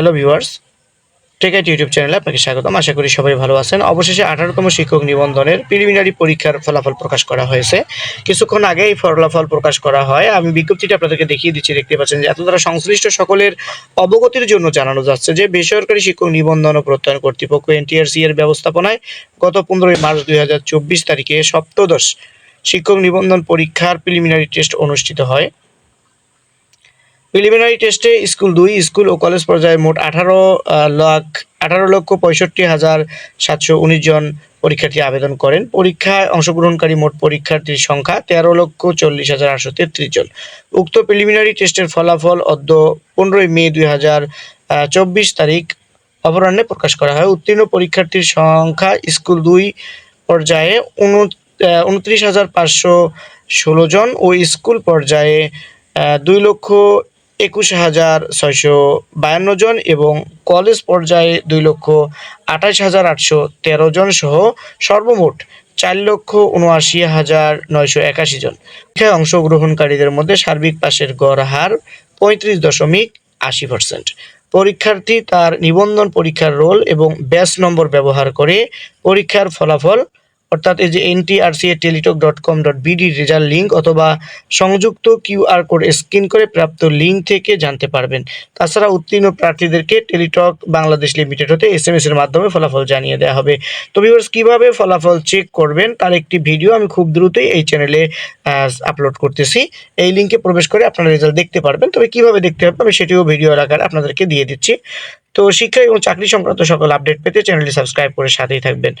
Hello viewers টেকাইট YouTube চ্যানেলে আপনাকে স্বাগতম। আশা করি সবাই ভালো আছেন। অবশেষে আঠারোতম শিক্ষক নিবন্ধনের প্রিলিমিনারি পরীক্ষার ফলাফল প্রকাশ করা হয়েছে। কিছুক্ষণ আগে এই ফলাফল প্রকাশ করা হয়। আমি বিজ্ঞপ্তিটা আপনাদেরকে দেখিয়ে দিচ্ছি। দেখতে পাচ্ছেন যে এত দ্বারা সংশ্লিষ্ট সকলের অবগতির জন্য জানানো যাচ্ছে যে, বেসরকারি শিক্ষক নিবন্ধন ও প্রত্যয়ন কর্তৃপক্ষ এনটিআরসি এর ব্যবস্থাপনায় গত পনেরোই মার্চ দুই হাজার চব্বিশ তারিখে সপ্তদশ শিক্ষক নিবন্ধন পরীক্ষার প্রিলিমিনারি টেস্ট অনুষ্ঠিত হয়। প্রিলিমিনারি টেস্টে স্কুল দুই, স্কুল ও কলেজ পর্যায়ে মোট আঠারো লাখ, আঠারো লক্ষ পঁয়ষট্টি হাজার সাতশো উনিশ জন পরীক্ষার্থী আবেদন করেন। পরীক্ষায় অংশগ্রহণকারী মোট পরীক্ষার্থীর সংখ্যা তেরো লক্ষ চল্লিশ হাজার আটশো তেত্রিশ জন। উক্ত প্রিলিমিনারি টেস্টের ফলাফল অদ্য পনেরোই মে দুই হাজার চব্বিশ তারিখ অপরাহ্নে প্রকাশ করা হয়। উত্তীর্ণ পরীক্ষার্থীর সংখ্যা স্কুল দুই পর্যায়ে উন- উনত্রিশ হাজার পাঁচশো ষোলো জন ও স্কুল পর্যায়ে দুই লক্ষ একুশ হাজার ছয়শো বায়ান্ন জন এবং কলেজ পর্যায়ে দুই লক্ষ আঠাশ হাজার আটশো তেরো জন সহ সর্বমোট চার লক্ষ উনআশি হাজার নয়শো একাশি জন। পরীক্ষায় অংশগ্রহণকারীদের মধ্যে সার্বিক পাশের গড় হার পঁয়ত্রিশ দশমিক আশি পার্সেন্ট। পরীক্ষার্থী তার নিবন্ধন পরীক্ষার রোল এবং ব্যাচ নম্বর ব্যবহার করে পরীক্ষার ফলাফল অর্থাৎ এই যে NTRC Teletalk dot com dot BD result link অথবা সংযুক্ত কিউআর কোড স্ক্যান করে প্রাপ্ত লিঙ্ক থেকে জানতে পারবেন। তাছাড়া উত্তীর্ণ প্রার্থীদেরকে টেলিটক বাংলাদেশ লিমিটেড হতে এস এম এস এর মাধ্যমে ফলাফল জানিয়ে দেওয়া হবে। তো ভিউয়ার্স কীভাবে ফলাফল চেক করবেন তার একটি ভিডিও আমি খুব দ্রুতই এই চ্যানেলে আপলোড করতেছি। এই লিঙ্কে প্রবেশ করে আপনারা রেজাল্ট দেখতে পারবেন। তবে কীভাবে দেখতে হবে আমি সেটিও ভিডিও আকারে আপনাদেরকে দিয়ে দিচ্ছি। তো শিক্ষা এবং চাকরি সংক্রান্ত সকল আপডেট পেতে চ্যানেলটি সাবস্ক্রাইব করে সাথেই থাকবেন।